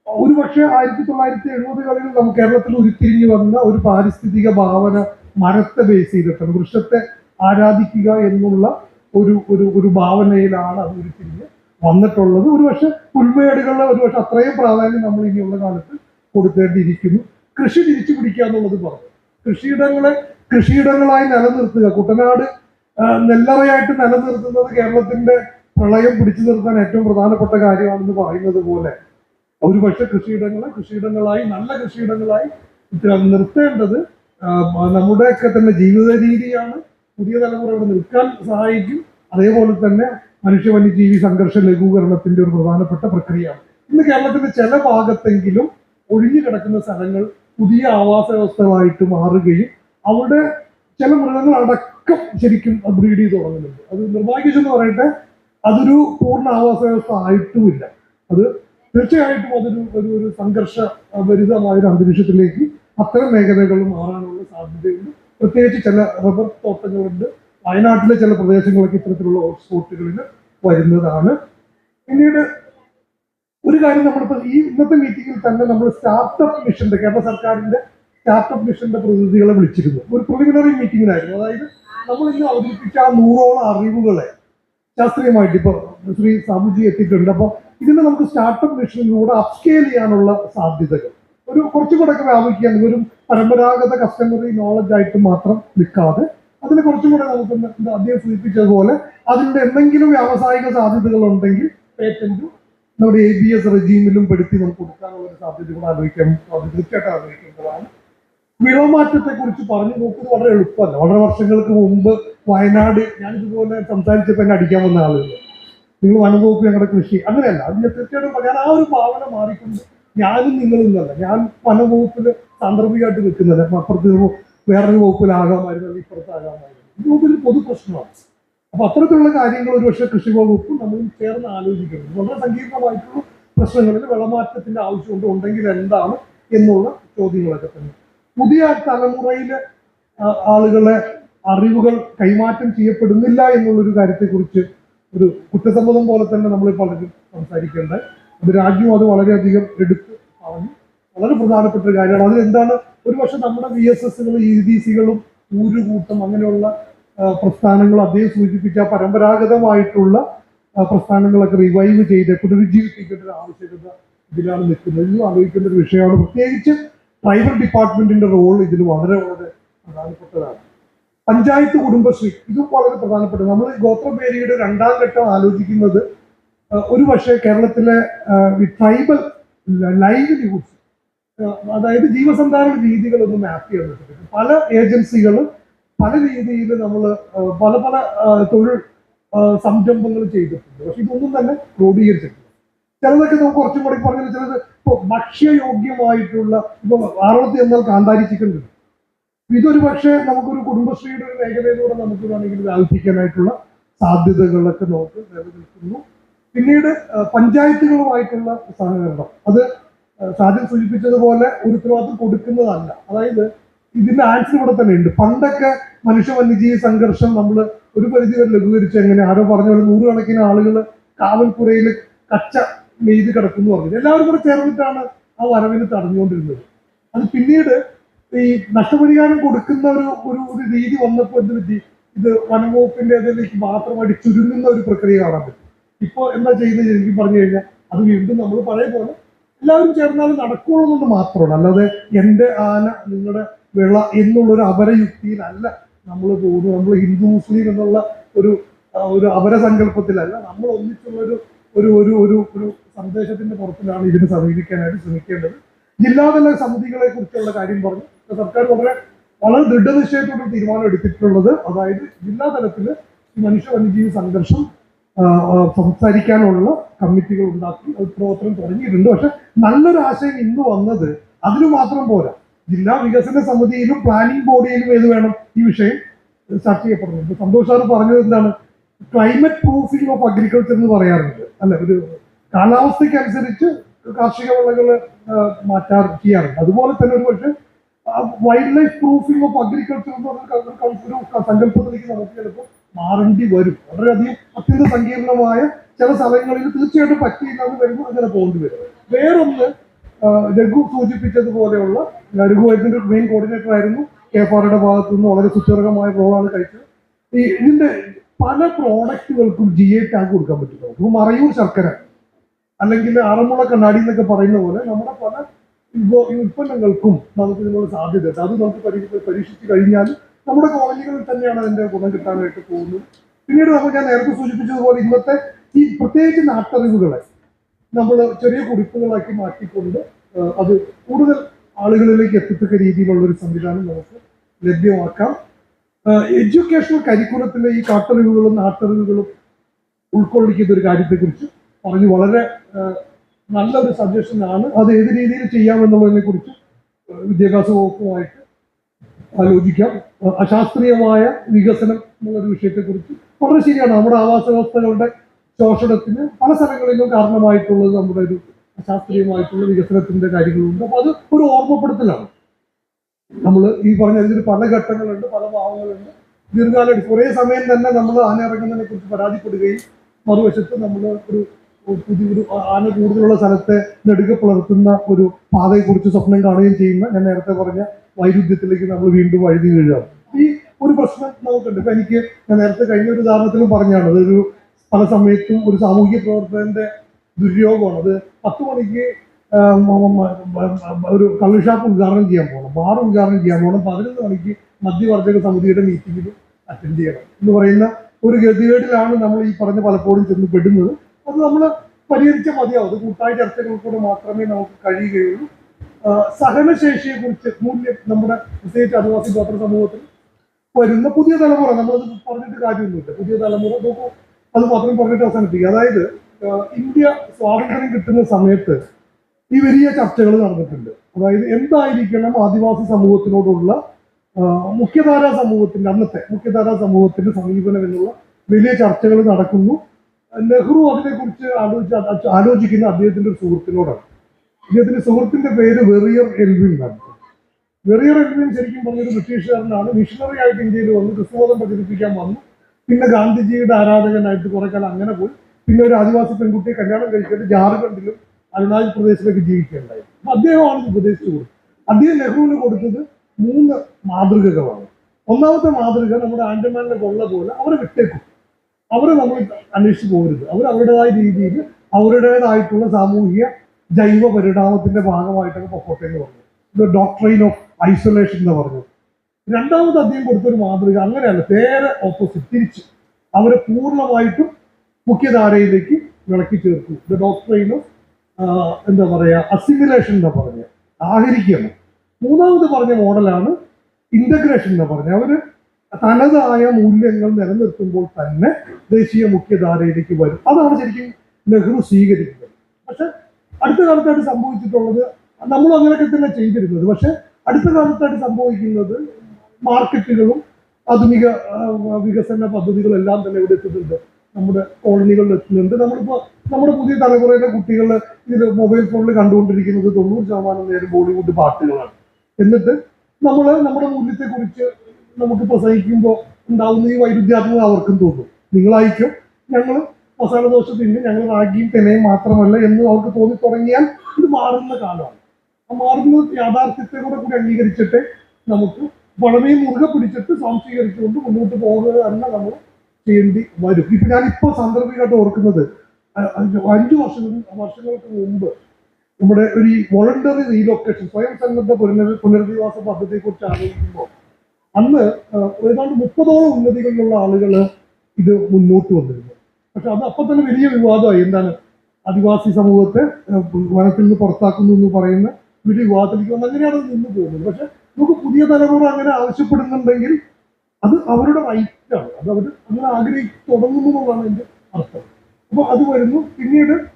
ഒരുപക്ഷെ ആയിരത്തി തൊള്ളായിരത്തി എഴുപതുകളിൽ നമുക്ക് കേരളത്തിൽ ഉരുത്തിരിഞ്ഞു വന്ന ഒരു പാരിസ്ഥിതിക ഭാവന മരത്തെ ബേസ് ചെയ്തിട്ടാണ് വൃക്ഷത്തെ ആരാധിക്കുക എന്നുള്ള ഒരു ഒരു ഒരു ഭാവനയിലാണ് അത് ഉരുത്തിരിഞ്ഞ് വന്നിട്ടുള്ളത്. ഒരുപക്ഷെ പുൽമേടുകളിലെ ഒരുപക്ഷെ അത്രയും പ്രാധാന്യം നമ്മൾ ഇനിയുള്ള കാലത്ത് കൊടുക്കേണ്ടിയിരിക്കുന്നു. കൃഷി തിരിച്ചു പിടിക്കുക എന്നുള്ളത് പറഞ്ഞു. കൃഷിയിടങ്ങളെ കൃഷിയിടങ്ങളായി നിലനിർത്തുക. കുട്ടനാട് നെല്ലറയായിട്ട് നിലനിർത്തുന്നത് കേരളത്തിന്റെ പ്രളയം പിടിച്ചു നിർത്താൻ ഏറ്റവും പ്രധാനപ്പെട്ട കാര്യമാണെന്ന് പറയുന്നത് പോലെ ഒരുപക്ഷെ കൃഷിയിടങ്ങളെ കൃഷിയിടങ്ങളായി നല്ല കൃഷിയിടങ്ങളായി നിർത്തേണ്ടത് നമ്മുടെയൊക്കെ തന്നെ ജീവിത രീതിയാണ് പുതിയ തലമുറ അവിടെ നിൽക്കാൻ സഹായിക്കും. അതേപോലെ തന്നെ മനുഷ്യ വന്യജീവി സംഘർഷ ലഘൂകരണത്തിന്റെ ഒരു പ്രധാനപ്പെട്ട പ്രക്രിയയാണ്. ഇന്ന് കേരളത്തിന്റെ ചില ഭാഗത്തെങ്കിലും ഒഴിഞ്ഞു കിടക്കുന്ന സ്ഥലങ്ങൾ പുതിയ ആവാസ വ്യവസ്ഥകളായിട്ട് മാറുകയും അവിടെ ചില മൃഗങ്ങൾ അടക്കം ശരിക്കും ബ്രീഡ് ചെയ്ത് തുടങ്ങുന്നുണ്ട്. അത് നിർഭാഗ്യം എന്ന് പറയട്ടെ അതൊരു പൂർണ ആവാസ വ്യവസ്ഥ ആയിട്ടുമില്ല. അത് തീർച്ചയായിട്ടും അതൊരു ഒരു ഒരു സംഘർഷ ഭരിതമായ ഒരു അന്തരീക്ഷത്തിലേക്ക് അത്തരം മേഖലകൾ മാറാനുള്ള സാധ്യതയുണ്ട് പ്രത്യേകിച്ച് ചില റബ്ബർ തോട്ടങ്ങളുണ്ട്. വയനാട്ടിലെ ചില പ്രദേശങ്ങളൊക്കെ ഇത്തരത്തിലുള്ള ഹോട്ട്സ്പോട്ടുകളിൽ വരുന്നതാണ്. പിന്നീട് ഒരു കാര്യം നമ്മളിപ്പോൾ ഈ ഇന്നത്തെ മീറ്റിംഗിൽ തന്നെ നമ്മൾ സ്റ്റാർട്ടപ്പ് മിഷന്റെ കേരള സർക്കാരിന്റെ സ്റ്റാർട്ടപ്പ് മിഷന്റെ പ്രതിനിധികളെ വിളിച്ചിരുന്നു. ഒരു പ്രിലിമിനറി മീറ്റിംഗിനായിരുന്നു അതായത് നമ്മൾ ഇന്ന് അവതരിപ്പിച്ച ആ നൂറോളം അറിവുകളെ ശാസ്ത്രീയമായിട്ട് ഇപ്പോൾ ശ്രീ സാമുജി എത്തിയിട്ടുണ്ട്. അപ്പോൾ ഇതിനെ നമുക്ക് സ്റ്റാർട്ടപ്പ് മിഷനിലൂടെ അപ്സ്കെയിൽ ചെയ്യാനുള്ള സാധ്യതകൾ. ഒരു കുറച്ചും കൂടെ ഒക്കെ വ്യാപിക്കാൻ ഒരു പരമ്പരാഗത കസ്റ്റമറി നോളജ് ആയിട്ട് മാത്രം നിൽക്കാതെ അതിന് കുറച്ചും കൂടെ നമുക്ക് അദ്ദേഹം സൂചിപ്പിച്ചതുപോലെ അതിന്റെ എന്തെങ്കിലും വ്യാവസായിക സാധ്യതകൾ ഉണ്ടെങ്കിൽ പേറ്റന്റ് നമ്മുടെ എ ബി എസ് റെജീമിലും പെടുത്തി നമുക്ക് കൊടുക്കാനുള്ള ഒരു സാധ്യത കൂടെ ആലോചിക്കാൻ തീർച്ചയായിട്ടും ആലോചിക്കേണ്ടതാണ്. വിളമാറ്റത്തെ കുറിച്ച് പറഞ്ഞു നോക്കുന്നത് വളരെ എളുപ്പമല്ല. വളരെ വർഷങ്ങൾക്ക് മുമ്പ് വയനാട് ഞാൻ ഇതുപോലെ സംസാരിച്ചപ്പോൾ എന്നെ അടിക്കാൻ വന്ന ആളുകൾ. നിങ്ങൾ വനംവകുപ്പ് ഞങ്ങളുടെ കൃഷി അങ്ങനെയല്ല. അതിന് തീർച്ചയായിട്ടും പറയാൻ ആ ഒരു ഭാവന മാറിക്കൊണ്ട് ഞാനും നിങ്ങളും ഇന്നല്ല ഞാൻ വനംവകുപ്പിൽ സാന്ദർഭികമായിട്ട് നിൽക്കുന്നില്ല അപ്പുറത്ത് വേറൊരു വകുപ്പിലാകാമായിരുന്നു ഇപ്പുറത്താകാമായിരുന്നു. ഇത് ഒരു പൊതു പ്രശ്നമാണ്. അപ്പൊ അത്തരത്തിലുള്ള കാര്യങ്ങൾ ഒരുപക്ഷെ കൃഷി വകുപ്പും നമ്മളും ചേർന്ന് ആലോചിക്കുന്നത് വളരെ സങ്കീർണമായിട്ടുള്ള പ്രശ്നങ്ങളിൽ വിളമാറ്റത്തിന്റെ ആവശ്യമുണ്ട്. ഉണ്ടെങ്കിൽ എന്താണ് എന്നുള്ള ചോദ്യങ്ങളൊക്കെ തന്നെ. പുതിയ തലമുറയിലെ ആളുകളെ അറിവുകൾ കൈമാറ്റം ചെയ്യപ്പെടുന്നില്ല എന്നുള്ളൊരു കാര്യത്തെക്കുറിച്ച് ഒരു കുറ്റസമ്മതം പോലെ തന്നെ നമ്മൾ പലരും സംസാരിക്കേണ്ടത്. അത് രാജ്യം അത് വളരെയധികം എടുത്ത് പറഞ്ഞു. വളരെ പ്രധാനപ്പെട്ട ഒരു കാര്യമാണ്. അതിൽ എന്താണ്? ഒരു പക്ഷെ നമ്മുടെ വി എസ് എസുകളും ഇ ഡി സികളും ഊരുകൂട്ടം അങ്ങനെയുള്ള പ്രസ്ഥാനങ്ങൾ അദ്ദേഹം സൂചിപ്പിച്ച പരമ്പരാഗതമായിട്ടുള്ള പ്രസ്ഥാനങ്ങളൊക്കെ റിവൈവ് ചെയ്ത് പുനരുജ്ജീവിപ്പിക്കേണ്ട ഒരു ആവശ്യകത ഇതിലാണ് നിൽക്കുന്നത്. ഇത് ആലോചിക്കേണ്ട ഒരു വിഷയമാണ്. പ്രത്യേകിച്ച് ട്രൈബൽ ഡിപ്പാർട്ട്മെന്റിന്റെ റോൾ ഇതിൽ വളരെ വളരെ പ്രധാനപ്പെട്ടതാണ്. പഞ്ചായത്ത് കുടുംബശ്രീ ഇതും വളരെ പ്രധാനപ്പെട്ടത് നമ്മൾ ഗോത്രപേരിയുടെ രണ്ടാം ഘട്ടം ആലോചിക്കുന്നത് ഒരു പക്ഷേ കേരളത്തിലെ ട്രൈബൽ ലൈവ്ലിഹുഡ്സ് അതായത് ജീവസന്ധാരണ രീതികളൊന്നും മാപ്പ് ചെയ്യാൻ പറ്റില്ല പല ഏജൻസികളും പല രീതിയിൽ നമ്മൾ പല പല തൊഴിൽ സംരംഭങ്ങൾ ചെയ്തിട്ടുണ്ട്. പക്ഷെ ഇതൊന്നും തന്നെ ക്രോഡീകരിച്ചിട്ടില്ല. ചിലതൊക്കെ നമുക്ക് കുറച്ചും കൂടി പറഞ്ഞാൽ ചിലത് ഇപ്പൊ ഭക്ഷ്യയോഗ്യമായിട്ടുള്ള ഇപ്പൊ ആറുപത്തി എന്നാൽ കാന്താരി ചിക്കൻ കിട്ടും. ഇതൊരു പക്ഷേ നമുക്കൊരു കുടുംബശ്രീയുടെ ഒരു മേഖലയിലൂടെ നമുക്ക് വേണമെങ്കിൽ വ്യാപിപ്പിക്കാനായിട്ടുള്ള സാധ്യതകളൊക്കെ നമുക്ക് നിലനിൽക്കുന്നു. പിന്നീട് പഞ്ചായത്തുകളുമായിട്ടുള്ള സഹകരണം. അത് സാധ്യം സൂചിപ്പിച്ചതുപോലെ ഒരു ഉത്തരവാദിത്വം കൊടുക്കുന്നതല്ല. അതായത് ഇതിന്റെ ആൻസർ ഇവിടെ തന്നെ ഉണ്ട്. പണ്ടൊക്കെ മനുഷ്യ വന്യജീവി സംഘർഷം നമ്മൾ ഒരു പരിധി വരെ ലഘൂകരിച്ച് എങ്ങനെ ആരോ പറഞ്ഞ പോലെ നൂറുകണക്കിന് ആളുകൾ കാവൽപ്പുരയിൽ കച്ച നെയ്ത് കിടക്കുന്നു പറഞ്ഞു എല്ലാവരും കൂടെ ചേർന്നിട്ടാണ് ആ വരവിന് തടഞ്ഞുകൊണ്ടിരുന്നത്. അത് പിന്നീട് ഈ നഷ്ടപരിഹാരം കൊടുക്കുന്ന ഒരു ഒരു ഒരു രീതി വന്നപ്പോൾ എന്ത് പറ്റി? ഇത് വനംവകുപ്പിന്റെ അതിലേക്ക് മാത്രമായിട്ട് ചുരുങ്ങുന്ന ഒരു പ്രക്രിയ കാണാൻ പറ്റും. ഇപ്പോൾ എന്താ ചെയ്യുന്നത് ശരിക്കും പറഞ്ഞു കഴിഞ്ഞാൽ അത് വീണ്ടും നമ്മൾ പഴയ പോലെ എല്ലാവരും ചേർന്നാൽ നടക്കുള്ളൂ എന്നുള്ളത് മാത്രമാണ്. അല്ലാതെ എന്റെ ആന നിങ്ങളുടെ വിള എന്നുള്ളൊരു അപരയുക്തിയിലല്ല നമ്മൾ പോകുന്നു നമ്മൾ ഹിന്ദു മുസ്ലിം എന്നുള്ള ഒരു ഒരു അപരസങ്കല്പത്തിലല്ല നമ്മൾ ഒന്നിച്ചുള്ള ഒരു ഒരു ഒരു ഒരു ഒരു സന്ദേശത്തിന്റെ പുറത്തിലാണ് ഇതിനെ സമീപിക്കാനായിട്ട് ശ്രമിക്കേണ്ടത്. ജില്ലാതല സമിതികളെ കുറിച്ചുള്ള കാര്യം പറഞ്ഞു. സർക്കാർ വളരെ വളരെ ദൃഢനിശ്ചയത്തോടെ തീരുമാനം എടുത്തിട്ടുള്ളത് അതായത് ജില്ലാ തലത്തിൽ ഈ മനുഷ്യ വന്യജീവി സംഘർഷം സംസാരിക്കാനുള്ള കമ്മിറ്റികൾ ഉണ്ടാക്കി പ്രവർത്തനം തുടങ്ങിയിട്ടുണ്ട്. പക്ഷെ നല്ലൊരു ആശയം ഇന്ന് വന്നത് അതിനു മാത്രം പോരാ. ജില്ലാ വികസന സമിതിയിലും പ്ലാനിംഗ് ബോഡിയിലും ഏത് വേണം ഈ വിഷയം ചർച്ച ചെയ്യപ്പെടുന്നത്. സന്തോഷ് സാർ പറഞ്ഞത് എന്താണ്? ക്ലൈമറ്റ് പ്രൂഫിംഗ് ഓഫ് അഗ്രികൾച്ചർ എന്ന് പറയാറുണ്ട്. അല്ല? ഒരു കാലാവസ്ഥക്കനുസരിച്ച് കാർഷിക വിളകൾ മാറ്റാർ ചെയ്യാറുണ്ട്. അതുപോലെ തന്നെ ഒരു പക്ഷേ wildlife proofing of agriculture എന്ന് പറഞ്ഞ സങ്കല്പത്തിലേക്ക് നമുക്ക് മാറേണ്ടി വരും. വളരെയധികം അത്യന്തം സങ്കീർണമായ ചില സ്ഥലങ്ങളിൽ തീർച്ചയായിട്ടും പറ്റിയില്ലാതെ വരുമ്പോൾ അങ്ങനെ പോകേണ്ടി വരും. വേറൊന്ന് രഘു സൂചിപ്പിച്ചതുപോലെയുള്ള ആ, മെയിൻ കോർഡിനേറ്റർ ആയിരുന്നു. കെ പാറയുടെ ഭാഗത്തു നിന്ന് വളരെ സുചിറകമായ റോളാണ് കഴിച്ചത്. ഈ ഇതിന്റെ പല പ്രോഡക്റ്റുകൾക്കും ജി ഐ ടാഗ് കൊടുക്കാൻ പറ്റും ഇപ്പൊ മറയൂർ ശർക്കര അല്ലെങ്കിൽ ആറന്മുള കണ്ണാടി എന്നൊക്കെ പറയുന്ന പോലെ നമ്മുടെ പല ഉൽപ്പന്നങ്ങൾക്കും നമുക്ക് ഇതിനുള്ള സാധ്യത. അത് നമുക്ക് പരീക്ഷ പരീക്ഷിച്ച് കഴിഞ്ഞാൽ നമ്മുടെ കോളനികളിൽ തന്നെയാണ് അതിന്റെ ഗുണം കിട്ടാനായിട്ട് പോകുന്നത്. പിന്നീട് നമ്മൾ ഞാൻ നേരത്തെ സൂചിപ്പിച്ചതുപോലെ ഇന്നത്തെ ഈ പ്രത്യേകിച്ച് നാട്ടറിവുകളെ നമ്മൾ ചെറിയ കുറിപ്പുകളാക്കി മാറ്റിക്കൊണ്ട് അത് കൂടുതൽ ആളുകളിലേക്ക് എത്തിത്തക്ക രീതിയിലുള്ള ഒരു സംവിധാനം നമുക്ക് ലഭ്യമാക്കാം. എഡ്യൂക്കേഷണൽ കരിക്കുലത്തിലെ ഈ കാട്ടറിവുകളും നാട്ടറിവുകളും ഉൾക്കൊള്ളിക്കുന്ന ഒരു കാര്യത്തെക്കുറിച്ച് പറഞ്ഞു വളരെ നല്ലൊരു സജഷൻ ആണ് അത് ഏത് രീതിയിൽ ചെയ്യാമെന്നുള്ളതിനെ കുറിച്ച് വിദ്യാഭ്യാസ വകുപ്പുമായിട്ട് ആലോചിക്കാം. അശാസ്ത്രീയമായ വികസനം എന്നുള്ളൊരു വിഷയത്തെക്കുറിച്ച് വളരെ ശരിയാണ്. നമ്മുടെ ആവാസ വ്യവസ്ഥകളുടെ ശോഷണത്തിന് പല സ്ഥലങ്ങളിലും കാരണമായിട്ടുള്ളത് നമ്മുടെ ഒരു അശാസ്ത്രീയമായിട്ടുള്ള വികസനത്തിന്റെ കാര്യങ്ങളുണ്ട്. അപ്പൊ അത് ഒരു ഓർമ്മപ്പെടുത്തലാണ്. നമ്മൾ ഈ പറഞ്ഞ ഇതിൽ പല ഘട്ടങ്ങളുണ്ട് പല ഭാവങ്ങളുണ്ട്. ദീർഘകാല കുറേ സമയം തന്നെ നമ്മൾ ആന ഇറങ്ങുന്നതിനെ കുറിച്ച് പരാതിപ്പെടുകയും മറുവശത്ത് നമ്മൾ ഒരു പുതിയൊരു ആന കൂടുതലുള്ള സ്ഥലത്തെ നെടുക പുലർത്തുന്ന ഒരു പാതയെക്കുറിച്ച് സ്വപ്നം കാണുകയും ചെയ്യുന്ന ഞാൻ നേരത്തെ പറഞ്ഞ വൈരുദ്ധ്യത്തിലേക്ക് നമ്മൾ വീണ്ടും വഴുതി കഴിയാം ഈ ഒരു പ്രശ്നം നമുക്കുണ്ട്. ഇപ്പൊ എനിക്ക് ഞാൻ നേരത്തെ കഴിഞ്ഞ ഒരു ഉദാഹരണത്തിലും പറഞ്ഞാണ്. അതൊരു പല സമയത്തും ഒരു സാമൂഹിക പ്രവർത്തകന്റെ ദുര്യോഗമാണ്. അത് പത്ത് മണിക്ക് ഒരു കള്ളുഷാപ്പ് ഉദ്ഘാടനം ചെയ്യാൻ പോകണം. ബാർ ഉദ്ഘാടനം ചെയ്യാൻ പോകണം. പതിനൊന്ന് മണിക്ക് മധ്യവർജക സമിതിയുടെ മീറ്റിംഗിൽ അറ്റൻഡ് ചെയ്യണം എന്ന് പറയുന്ന ഒരു ഗതികേടിലാണ് നമ്മൾ ഈ പറഞ്ഞ പലപ്പോഴും ചെന്ന് പെടുന്നത്. അത് നമ്മൾ പരിഹരിച്ച മതിയാവും. അത് കൂട്ടായ ചർച്ചകൾ കൂടെ മാത്രമേ നമുക്ക് കഴിയുകയുള്ളൂ. സഹനശേഷിയെ കുറിച്ച് മൂല്യം നമ്മുടെ പ്രത്യേകിച്ച് ആദിവാസി ഗോത്ര സമൂഹത്തിൽ വരുന്ന പുതിയ തലമുറ നമ്മളത് പറഞ്ഞിട്ട് കാര്യമൊന്നുമില്ല. പുതിയ തലമുറ നോക്കൂ അത് മാത്രം പറഞ്ഞിട്ട് അവസാനിപ്പിക്കുക. അതായത് ഇന്ത്യ സ്വാതന്ത്ര്യം കിട്ടുന്ന സമയത്ത് ഈ വലിയ ചർച്ചകൾ നടന്നിട്ടുണ്ട്. അതായത് എന്തായിരിക്കണം ആദിവാസി സമൂഹത്തിനോടുള്ള മുഖ്യധാരാ സമൂഹത്തിന്റെ അന്നത്തെ മുഖ്യധാരാ സമൂഹത്തിന്റെ സമീപനം എന്നുള്ള വലിയ ചർച്ചകൾ നടക്കുന്നു. നെഹ്റു അതിനെക്കുറിച്ച് ആലോചിച്ച് ആലോചിക്കുന്ന അദ്ദേഹത്തിന്റെ ഒരു സുഹൃത്തിനോടാണ്. അദ്ദേഹത്തിന്റെ സുഹൃത്തിന്റെ പേര് വെറിയർ എൽവിൻ എന്നാണ്. വെറിയർ എൽവിൻ ശരിക്കും പറഞ്ഞൊരു ബ്രിട്ടീഷുകാരനാണ്. മിഷണറി ആയിട്ട് ഇന്ത്യയിൽ വന്ന് ക്രിസ്തുമതം പ്രചരിപ്പിക്കാൻ വന്നു. പിന്നെ ഗാന്ധിജിയുടെ ആരാധകനായിട്ട് കുറെ കാലം അങ്ങനെ പോയി. പിന്നെ ഒരു ആദിവാസി പെൺകുട്ടിയെ കല്യാണം കഴിച്ചിട്ട് ജാർഖണ്ഡിലും അരുണാചൽ പ്രദേശിലൊക്കെ ജീവിക്കുകയുണ്ടായി. അപ്പൊ അദ്ദേഹമാണ് ഉപദേശിച്ചു കൊടുത്തത്. അദ്ദേഹം നെഹ്റുവിന് കൊടുത്തത് മൂന്ന് മാതൃകകളാണ്. ഒന്നാമത്തെ മാതൃക നമ്മുടെ ആൻഡമാനിലെ കൊള്ള പോലെ അവരെ വിട്ടേക്കും. അവരെ നമ്മൾ അന്വേഷിച്ച് പോകരുത് അവർ അവരുടേതായ രീതിയിൽ അവരുടേതായിട്ടുള്ള സാമൂഹിക ജൈവ പരിണാമത്തിന്റെ ഭാഗമായിട്ടൊക്കെ പൊക്കോട്ടെ എന്ന് പറഞ്ഞു. ഇത് ഡോക്ടറൈൻ ഓഫ് ഐസൊലേഷൻ എന്ന് പറഞ്ഞു. രണ്ടാമത് അദ്ദേഹം കൊടുത്തൊരു മാതൃക അങ്ങനെയല്ല നേരെ ഓപ്പോസിറ്റ് തിരിച്ച് അവരെ പൂർണമായിട്ടും മുഖ്യധാരയിലേക്ക് വിളക്കി ചേർത്തു. ദ ഡോക്ടറൈൻ ഓഫ് എന്താ പറയാ അസിമുലേഷൻ എന്ന് പറഞ്ഞ ആഹരിക്കണം മൂന്നാമത് പറഞ്ഞ മോഡലാണ് ഇന്റഗ്രേഷൻ എന്ന് പറഞ്ഞ. അവർ തനതായ മൂല്യങ്ങൾ നിലനിർത്തുമ്പോൾ തന്നെ ദേശീയ മുഖ്യധാരയിലേക്ക് വരും. അതാണ് ശരിക്കും നെഹ്റു സ്വീകരിക്കുന്നത്. പക്ഷെ അടുത്ത കാലത്തായിട്ട് സംഭവിച്ചിട്ടുള്ളത് നമ്മൾ അങ്ങനെയൊക്കെ തന്നെ ചെയ്തിരുന്നത്. പക്ഷെ അടുത്ത കാലത്തായിട്ട് സംഭവിക്കുന്നത് മാർക്കറ്റുകളും ആധുനിക വികസന പദ്ധതികളും എല്ലാം തന്നെ ഇവിടെ എത്തുന്നുണ്ട്. നമ്മുടെ കോളനികളിൽ എത്തുന്നുണ്ട്. നമ്മളിപ്പോ നമ്മുടെ പുതിയ തലമുറയിലെ കുട്ടികൾ ഇത് മൊബൈൽ ഫോണിൽ കണ്ടുകൊണ്ടിരിക്കുന്നത് തൊണ്ണൂറ് ശതമാനം നേരം ബോളിവുഡ് പാട്ടുകളാണ്. എന്നിട്ട് നമ്മൾ നമ്മുടെ മൂല്യത്തെ കുറിച്ച് നമുക്ക് പ്രസംഗിക്കുമ്പോൾ ഉണ്ടാവുന്ന ഈ വൈരുദ്ധ്യാത്മക അവർക്കും തോന്നും. നിങ്ങളായിരിക്കും ഞങ്ങൾ മസാല ദോശ തിന്ന് ഞങ്ങൾ റാഗിയും തെനയും മാത്രമല്ല എന്ന് അവർക്ക് തോന്നി തുടങ്ങിയാൽ ഇത് മാറുന്ന കാലമാണ്. ആ മാറുന്ന യാഥാർത്ഥ്യത്തെ കൂടെ കൂടി അംഗീകരിച്ചിട്ട് നമുക്ക് വളരെ മുറുകെ പിടിച്ചിട്ട് സ്വാംശീകരിച്ചുകൊണ്ട് മുന്നോട്ട് പോകുക തന്നെ നമ്മൾ ചെയ്യേണ്ടി വരും. ഇപ്പൊ ഞാനിപ്പോ സാന്ദർഭികമായിട്ട് ഓർക്കുന്നത് അഞ്ച് വർഷം വർഷങ്ങൾക്ക് മുമ്പ് നമ്മുടെ ഒരു വോളണ്ടറി റീലൊക്കേഷൻ സ്വയം സന്നദ്ധ പുനർ പുനരധിവാസ പദ്ധതിയെ കുറിച്ച് ആലോചിക്കുമ്പോൾ അന്ന് ഏതാണ്ട് മുപ്പതോളം ഉന്നതികളിലുള്ള ആളുകൾ ഇത് മുന്നോട്ട് വന്നിരുന്നു. പക്ഷെ അത് അപ്പൊ തന്നെ വലിയ വിവാദമായി. എന്താണ്? ആദിവാസി സമൂഹത്തെ വനത്തിൽ നിന്ന് പുറത്താക്കുന്നു എന്ന് പറയുന്ന വലിയ വിവാദത്തിലേക്ക് വന്ന് അങ്ങനെയാണ് അത് നിന്ന് പോകുന്നത്. പക്ഷെ നമുക്ക് പുതിയ തലമുറ അങ്ങനെ ആവശ്യപ്പെടുന്നുണ്ടെങ്കിൽ അത് അവരുടെ റൈറ്റ് ആണ്. അത് അവർ അങ്ങനെ ആഗ്രഹിച്ച് തുടങ്ങുന്നു എന്നുള്ളതാണ് എന്റെ അർത്ഥം. അപ്പോൾ അത് വരുന്നു. പിന്നീട്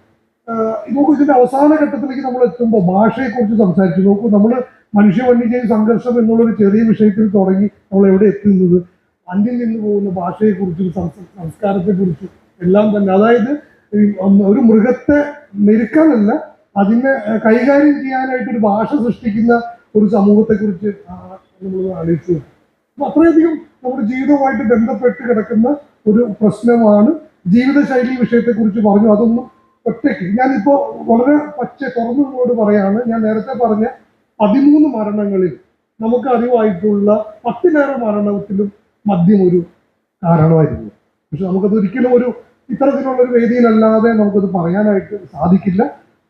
നോക്കൂ ഇതിന്റെ അവസാന ഘട്ടത്തിലേക്ക് നമ്മൾ എത്തുമ്പോൾ ഭാഷയെക്കുറിച്ച് സംസാരിച്ചു. നോക്കൂ നമ്മൾ മനുഷ്യ വന്യജീവി സംഘർഷം എന്നുള്ളൊരു ചെറിയ വിഷയത്തിൽ തുടങ്ങി നമ്മൾ എവിടെ എത്തുന്നത്? അന്യം നിന്ന് പോകുന്ന ഭാഷയെക്കുറിച്ചും സംസ്- സംസ്കാരത്തെക്കുറിച്ചും എല്ലാം തന്നെ. അതായത് ഒരു മൃഗത്തെ മെരുക്കാനല്ല അതിനെ കൈകാര്യം ചെയ്യാനായിട്ട് ഒരു ഭാഷ സൃഷ്ടിക്കുന്ന ഒരു സമൂഹത്തെക്കുറിച്ച് നമ്മൾ ആലോചിച്ചു. അപ്പൊ അത്രയധികം നമ്മുടെ ജീവിതവുമായിട്ട് ബന്ധപ്പെട്ട് കിടക്കുന്ന ഒരു പ്രശ്നമാണ് ജീവിതശൈലി വിഷയത്തെക്കുറിച്ച് പറഞ്ഞു. അതൊന്നും ഒറ്റയ്ക്ക്. ഞാനിപ്പോ വളരെ പച്ച തുറന്നുകൊണ്ട് പറയാണ് ഞാൻ നേരത്തെ പറഞ്ഞ പതിമൂന്ന് മരണങ്ങളിൽ നമുക്ക് അറിവായിട്ടുള്ള പത്തിലേറെ മരണത്തിലും മദ്യം ഒരു കാരണമായിരുന്നു. പക്ഷെ നമുക്കത് ഒരിക്കലും ഒരു ഇത്തരത്തിലുള്ള ഒരു വേദിയിലല്ലാതെ നമുക്കത് പറയാനായിട്ട് സാധിക്കില്ല.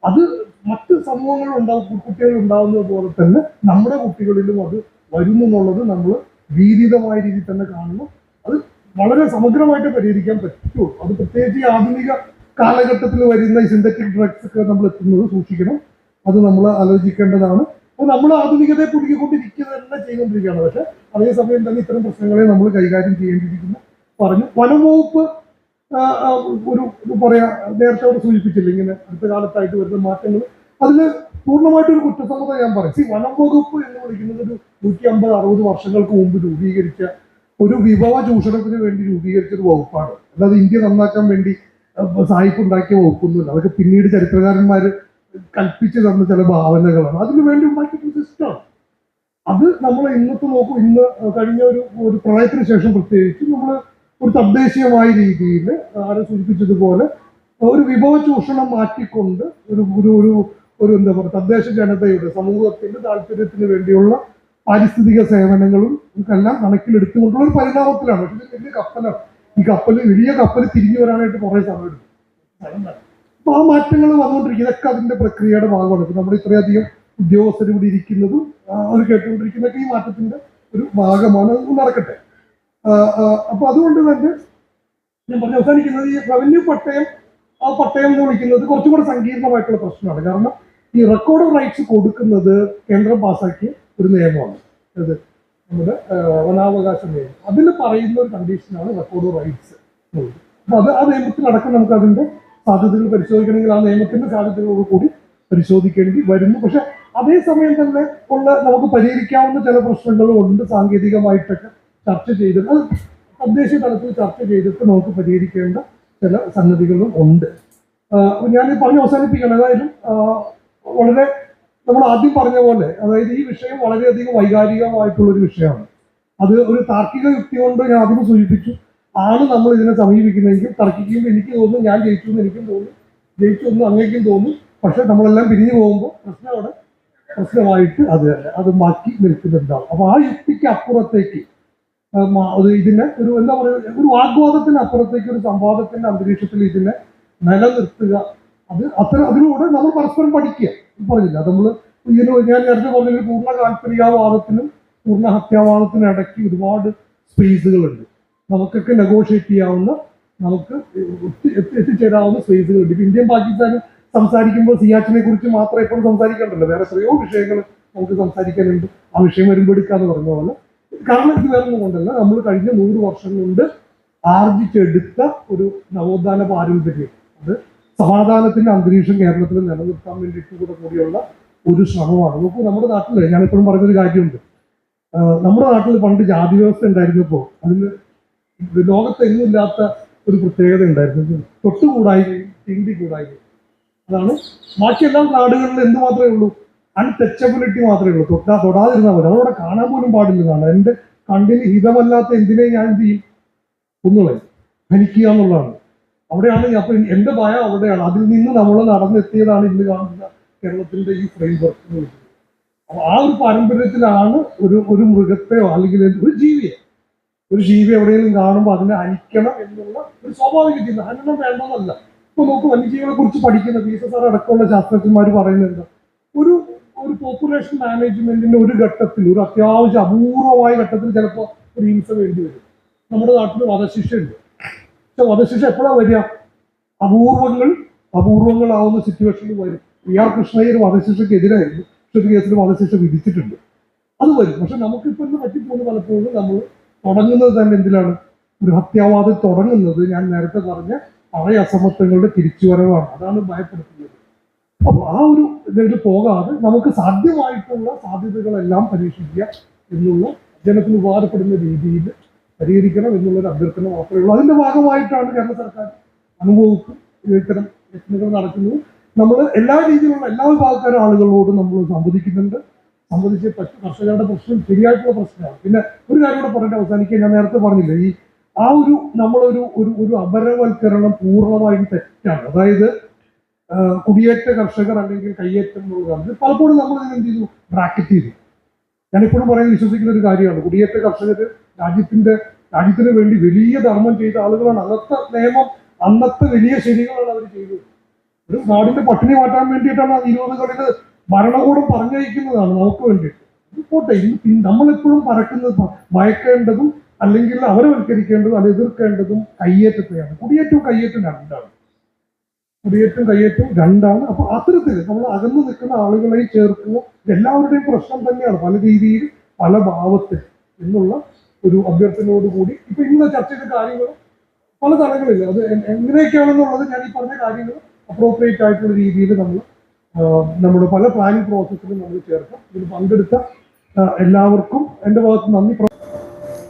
അത് മറ്റ് സമൂഹങ്ങളിൽ ഉണ്ടാവും കുട്ടികൾ ഉണ്ടാവുന്നത് പോലെ തന്നെ നമ്മുടെ കുട്ടികളിലും അത് വരുന്നു എന്നുള്ളത് നമ്മൾ വീതിതമായ രീതിയിൽ തന്നെ കാണുന്നു. അത് വളരെ സമഗ്രമായിട്ട് പരിഹരിക്കാൻ പറ്റുള്ളൂ. അത് പ്രത്യേകിച്ച് ഈ ആധുനിക കാലഘട്ടത്തിൽ വരുന്ന സിന്തറ്റിക് ഡ്രഗ്സ് ഒക്കെ നമ്മൾ എത്തുന്നത് സൂക്ഷിക്കണം. അത് നമ്മൾ ആലോചിക്കേണ്ടതാണ്. അപ്പോൾ നമ്മൾ ആധുനികതയെ പുതുക്കിക്കൊണ്ടിരിക്കുക തന്നെ ചെയ്തുകൊണ്ടിരിക്കുകയാണ്. പക്ഷെ അതേസമയം തന്നെ ഇത്തരം പ്രശ്നങ്ങളെ നമ്മൾ കൈകാര്യം ചെയ്യേണ്ടിയിരിക്കുന്നു. പറഞ്ഞു വനം വകുപ്പ് ഒരു പറയാ നേരത്തെ അവിടെ സൂചിപ്പിച്ചില്ല ഇങ്ങനെ അടുത്ത കാലത്തായിട്ട് വരുന്ന മാറ്റങ്ങൾ പൂർണമായിട്ട് ഒരു കുറ്റസമ്മത ഞാൻ പറയും. ഈ വനം വകുപ്പ് എന്ന് വിളിക്കുന്നത് ഒരു നൂറ്റി അമ്പത് അറുപത് വർഷങ്ങൾക്ക് മുമ്പ് രൂപീകരിച്ച ഒരു വിഭവ ചൂഷണത്തിന് വേണ്ടി രൂപീകരിച്ച ഒരു വകുപ്പാണ്. അല്ലാതെ ഇന്ത്യ നന്നാക്കാൻ വേണ്ടി സായിപ്പ് ഉണ്ടാക്കിയ വകുപ്പൊന്നുമില്ല. അതൊക്കെ പിന്നീട് ചരിത്രകാരന്മാർ കൽപ്പിച്ച് തന്ന ചില ഭാവനകളാണ്. അതിനു വേണ്ടി ഉണ്ടാക്കിയ സിസ്റ്റമാണ്. അത് നമ്മൾ ഇന്നത്തെ നോക്കും ഇന്ന് കഴിഞ്ഞ ഒരു ഒരു പ്രളയത്തിന് ശേഷം പ്രത്യേകിച്ച് നമ്മൾ ഒരു തദ്ദേശീയമായ രീതിയിൽ ആരെ സൂചിപ്പിച്ചതുപോലെ ഒരു വിഭവ ചൂഷണം മാറ്റിക്കൊണ്ട് ഒരു ഒരു ഒരു ഒരു എന്താ പറയുക തദ്ദേശ ജനതയുടെ സമൂഹത്തിന്റെ താല്പര്യത്തിന് വേണ്ടിയുള്ള പാരിസ്ഥിതിക സേവനങ്ങളും എല്ലാം കണക്കിലെടുത്തുകൊണ്ടുള്ള ഒരു പരിണാമത്തിലാണ് പക്ഷേ വലിയ കപ്പലാണ്. ഈ കപ്പൽ വലിയ കപ്പൽ തിരിഞ്ഞു വരാനായിട്ട് കുറേ സമയം എടുക്കും ആ മാറ്റങ്ങൾ വന്നുകൊണ്ടിരിക്കും. ഇതൊക്കെ അതിന്റെ പ്രക്രിയയുടെ ഭാഗമാണ്. ഇപ്പൊ നമ്മൾ ഇത്രയധികം ഉദ്യോഗസ്ഥർ ഇവിടെ ഇരിക്കുന്നതും അത് കേട്ടുകൊണ്ടിരിക്കുന്നതൊക്കെ ഈ മാറ്റത്തിന്റെ ഒരു ഭാഗമാണ്. നടക്കട്ടെ. അപ്പൊ അതുകൊണ്ട് തന്നെ ഞാൻ പറഞ്ഞു അവസാനിക്കുന്നത് ഈ റവന്യൂ പട്ടയം ആ പട്ടയം എന്ന് വിളിക്കുന്നത് കുറച്ചും കൂടെ സങ്കീർണമായിട്ടുള്ള പ്രശ്നമാണ്. കാരണം ഈ റെക്കോർഡ് റൈറ്റ്സ് കൊടുക്കുന്നത് കേന്ദ്രം പാസാക്കിയ ഒരു നിയമമാണ്. അത് നമ്മുടെ വനാവകാശ നിയമം. അതിൽ പറയുന്ന ഒരു കണ്ടീഷനാണ് റെക്കോർഡ് റൈറ്റ്സ് അപ്പൊ അത് ആ നിയമത്തിലടക്കം നമുക്ക് അതിന്റെ സാധ്യതകൾ പരിശോധിക്കണമെങ്കിൽ ആ നിയമത്തിന്റെ സാധ്യതകളോട് കൂടി പരിശോധിക്കേണ്ടി വരുന്നു. പക്ഷെ അതേസമയം തന്നെ ഉള്ള നമുക്ക് പരിഹരിക്കാവുന്ന ചില പ്രശ്നങ്ങളും ഉണ്ട് സാങ്കേതികമായിട്ടൊക്കെ. ചർച്ച ചെയ്തിട്ട് തദ്ദേശീയ തലത്തിൽ ചർച്ച ചെയ്തിട്ട് നമുക്ക് പരിഹരിക്കേണ്ട ചില സംഗതികളും ഉണ്ട്. ഞാൻ പറഞ്ഞ് അവസാനിപ്പിക്കണം ഏതായാലും വളരെ നമ്മൾ ആദ്യം പറഞ്ഞ പോലെ അതായത് ഈ വിഷയം വളരെയധികം വൈകാരികമായിട്ടുള്ള ഒരു വിഷയമാണ്. അത് ഒരു താർക്കിക യുക്തി കൊണ്ട് ഞാൻ ആദ്യം സൂചിപ്പിച്ചു. ആണ് നമ്മൾ ഇതിനെ സമീപിക്കുന്നതെങ്കിൽ തർക്കിക്കുമ്പോൾ എനിക്ക് തോന്നുന്നു ഞാൻ ജയിച്ചു എന്ന് എനിക്കും തോന്നും ജയിച്ചു എന്ന് അങ്ങേക്കും തോന്നും പക്ഷെ നമ്മളെല്ലാം പിരിഞ്ഞു പോകുമ്പോൾ പ്രശ്നം അവിടെ പ്രശ്നമായിട്ട് അത് അത് ബാക്കി നിൽക്കുന്നുണ്ടാവും. അപ്പൊ ആ യുക്തിക്ക് അപ്പുറത്തേക്ക് അത് ഇതിനെ ഒരു എന്താ പറയുക ഒരു വാഗ്വാദത്തിന് അപ്പുറത്തേക്ക് ഒരു സംവാദത്തിന്റെ അന്തരീക്ഷത്തിൽ ഇതിനെ നിലനിർത്തുക. അത് അത്ര അതിലൂടെ നമ്മൾ പരസ്പരം പഠിക്കുക. പറഞ്ഞില്ല? നമ്മൾ ഇതിന് ഞാൻ നേരത്തെ പറഞ്ഞ ഒരു പൂർണ കാൽപ്പനികവാദത്തിനും പൂർണ ഹത്യാവാദത്തിനും ഇടയ്ക്ക് ഒരുപാട് സ്പേസുകളുണ്ട് നമുക്കൊക്കെ നെഗോഷിയേറ്റ് ചെയ്യാവുന്ന നമുക്ക് എത്തി- എത്തി- എത്തിച്ചേരാവുന്ന സ്പേസുകളുണ്ട് ഇപ്പൊ ഇന്ത്യയും പാകിസ്ഥാനും സംസാരിക്കുമ്പോൾ സിയാച്ചിനെ കുറിച്ച് മാത്രം എപ്പോഴും സംസാരിക്കണ്ടല്ലോ വേറെ എത്രയോ വിഷയങ്ങൾ നമുക്ക് സംസാരിക്കാനുണ്ട്. ആ വിഷയം വരുമ്പോൾ എടുക്കാന്ന് പറഞ്ഞ പോലെ കാരണം ഇത് വേറെ കൊണ്ടല്ല നമ്മൾ കഴിഞ്ഞ നൂറ് വർഷം കൊണ്ട് ആർജിച്ചെടുത്ത ഒരു നവോത്ഥാന പാരമ്പര്യം. അത് സമാധാനത്തിന്റെ അന്തരീക്ഷം കേരളത്തിൽ നിലനിർത്താൻ വേണ്ടിയിട്ട് കൂടെ കൂടിയുള്ള ഒരു ശ്രമമാണ്. നോക്കൂ നമ്മുടെ നാട്ടിൽ ഞാനിപ്പോഴും പറഞ്ഞൊരു കാര്യമുണ്ട്. നമ്മുടെ നാട്ടിൽ പണ്ട് ജാതി വ്യവസ്ഥ ഉണ്ടായിരുന്നപ്പോൾ അതിന് ലോകത്തെങ്ങുമില്ലാത്ത ഒരു പ്രത്യേകത ഉണ്ടായിരുന്നു. തൊട്ടുകൂടായി തീണ്ടി കൂടായി അതാണ് ബാക്കി എല്ലാ നാടുകളിലും എന്ത് മാത്രമേ ഉള്ളൂ? അൺടച്ചബിലിറ്റി മാത്രമേ ഉള്ളൂ. തൊട്ടാ തൊടാതിരുന്നാൽ മതി അതവിടെ കാണാൻ പോലും പാടില്ലെന്നാണ് എന്റെ കണ്ണിന് ഹിതമല്ലാത്ത എന്തിനെ ഞാൻ എന്ത് ചെയ്യും കുന്നുകളയും ഭരിക്കുക എന്നുള്ളതാണ്. അവിടെയാണ് അപ്പൊ എന്റെ ഭയം അവിടെയാണ്. അതിൽ നിന്ന് നമ്മൾ നടന്നെത്തിയതാണ് ഇന്ന് കാണുന്ന കേരളത്തിന്റെ ഈ ഫ്രെയിം വർക്ക് എന്ന് വിളിക്കുന്നത് അപ്പൊ ആ ഒരു പാരമ്പര്യത്തിലാണ് ഒരു ഒരു മൃഗത്തെയോ അല്ലെങ്കിൽ ഒരു ജീവിയെ ഒരു ജീവി എവിടെയെങ്കിലും കാണുമ്പോൾ അതിനെ ഹനിക്കണം എന്നുള്ള ഒരു സ്വാഭാവിക ചിന്ത ഹനനം വേണ്ടതല്ല. ഇപ്പൊ നോക്ക് വന്യജീവികളെ കുറിച്ച് പഠിക്കുന്ന പി എസ് എസ് ആർ അടക്കമുള്ള ശാസ്ത്രജ്ഞന്മാർ പറയുന്നത് ഒരു ഒരു പോപ്പുലേഷൻ മാനേജ്മെന്റിന്റെ ഒരു ഘട്ടത്തിൽ ഒരു അത്യാവശ്യം അപൂർവമായ ഘട്ടത്തിൽ ചിലപ്പോൾ ഒരു ഹിംസ വേണ്ടി വരും. നമ്മുടെ നാട്ടിൽ വധശിക്ഷ ഉണ്ട്. പക്ഷെ വധശിക്ഷ എപ്പോഴാണ് വരിക? അപൂർവങ്ങൾ അപൂർവങ്ങളാവുന്ന സിറ്റുവേഷനിൽ വരും. പി ആർ കൃഷ്ണയ്യർ വധശിക്ഷക്കെതിരായിരുന്നു. പക്ഷെ ഒരു കേസിൽ വധശിക്ഷ വിധിച്ചിട്ടുണ്ട്. അത് വരും. പക്ഷെ നമുക്കിപ്പോൾ ഇന്ന് പറ്റിപ്പോകുന്ന പലപ്പോഴും നമ്മൾ തുടങ്ങുന്നത് തന്നെ എന്തിലാണ്? ഒരു ഹത്യാവാദം തുടങ്ങുന്നത് ഞാൻ നേരത്തെ പറഞ്ഞ പഴയ അസമത്വങ്ങളുടെ തിരിച്ചുവരവാണ്. അതാണ് ഭയപ്പെടുത്തുന്നത്. അപ്പോൾ ആ ഒരു ഇതിൽ പോകാതെ നമുക്ക് സാധ്യമായിട്ടുള്ള സാധ്യതകളെല്ലാം പരീക്ഷിക്കുക എന്നുള്ള ജനത്തിന് ഉപകാരപ്പെടുന്ന രീതിയിൽ പരിഹരിക്കണം എന്നുള്ളൊരു അഭ്യർത്ഥന മാത്രമേ ഉള്ളൂ. അതിന്റെ ഭാഗമായിട്ടാണ് കേരള സർക്കാർ അനുഭവത്തിൽ ഇത്തരം യത്നങ്ങൾ നടക്കുന്നത്. നമ്മൾ എല്ലാ രീതിയിലുള്ള എല്ലാ വിഭാഗക്കാരും ആളുകളോടും നമ്മൾ സംവദിക്കുന്നുണ്ട്. സംബന്ധിച്ച് കർഷകരുടെ പ്രശ്നം ശരിയായിട്ടുള്ള പ്രശ്നമാണ്. പിന്നെ ഒരു കാര്യം കൂടെ പറഞ്ഞിട്ട് അവസാനിക്കാൻ ഞാൻ നേരത്തെ പറഞ്ഞില്ല ഈ ആ ഒരു നമ്മളൊരു ഒരു ഒരു അപരവൽക്കരണം പൂർണമായും തെറ്റാണ്. അതായത് കുടിയേറ്റ കർഷകർ അല്ലെങ്കിൽ കയ്യേറ്റം എന്നുള്ളത് ഇത് പലപ്പോഴും നമ്മൾ ഇതിനെന്ത് ചെയ്തു? ബ്രാക്കറ്റ് ചെയ്തു. ഞാനിപ്പോഴും പറയാൻ വിശ്വസിക്കുന്ന ഒരു കാര്യമാണ്. കുടിയേറ്റ കർഷകർ രാജ്യത്തിന്റെ രാജ്യത്തിന് വേണ്ടി വലിയ ധർമ്മം ചെയ്ത ആളുകളാണ്. അന്നത്തെ നിയമം അന്നത്തെ വലിയ ശരികളാണ് അവർ ചെയ്തത്. ഒരു നാടിന്റെ പട്ടിണി മാറ്റാൻ വേണ്ടിയിട്ടാണ് ഇരുപതുകളിൽ ഭരണകൂടം പറഞ്ഞയക്കുന്നതാണ് നമുക്ക് വേണ്ടിയിട്ട്. പോട്ടെ നമ്മളെപ്പോഴും പറക്കുന്നത് ഭയക്കേണ്ടതും അല്ലെങ്കിൽ അവരവൽക്കരിക്കേണ്ടതും അത് എതിർക്കേണ്ടതും കയ്യേറ്റത്തെയാണ്. കുടിയേറ്റവും കയ്യേറ്റം രണ്ടാണ്. കുടിയേറ്റവും കയ്യേറ്റം രണ്ടാണ്. അപ്പൊ അത്തരത്തിൽ നമ്മൾ അകന്നു നിൽക്കുന്ന ആളുകളെ ചേർക്കുക എല്ലാവരുടെയും പ്രശ്നം തന്നെയാണ്. പല രീതിയിൽ പല ഭാവത്തിൽ എന്നുള്ള ഒരു അഭ്യർത്ഥനയോടുകൂടി ഇപ്പൊ ഇന്ന് ചർച്ച ചെയ്ത കാര്യങ്ങൾ പല തലങ്ങളില്ല അത് എങ്ങനെയൊക്കെയാണെന്നുള്ളത് ഞാൻ ഈ പറഞ്ഞ കാര്യങ്ങൾ അപ്രോപ്രിയേറ്റ് ആയിട്ടുള്ള രീതിയിൽ നമ്മൾ നമ്മുടെ പല പ്ലാനിങ് പ്രോസസ്സിലും നമ്മൾ ചേർക്കാം. ഇതിൽ പങ്കെടുത്ത എല്ലാവർക്കും എന്റെ ഭാഗത്ത് നന്ദി.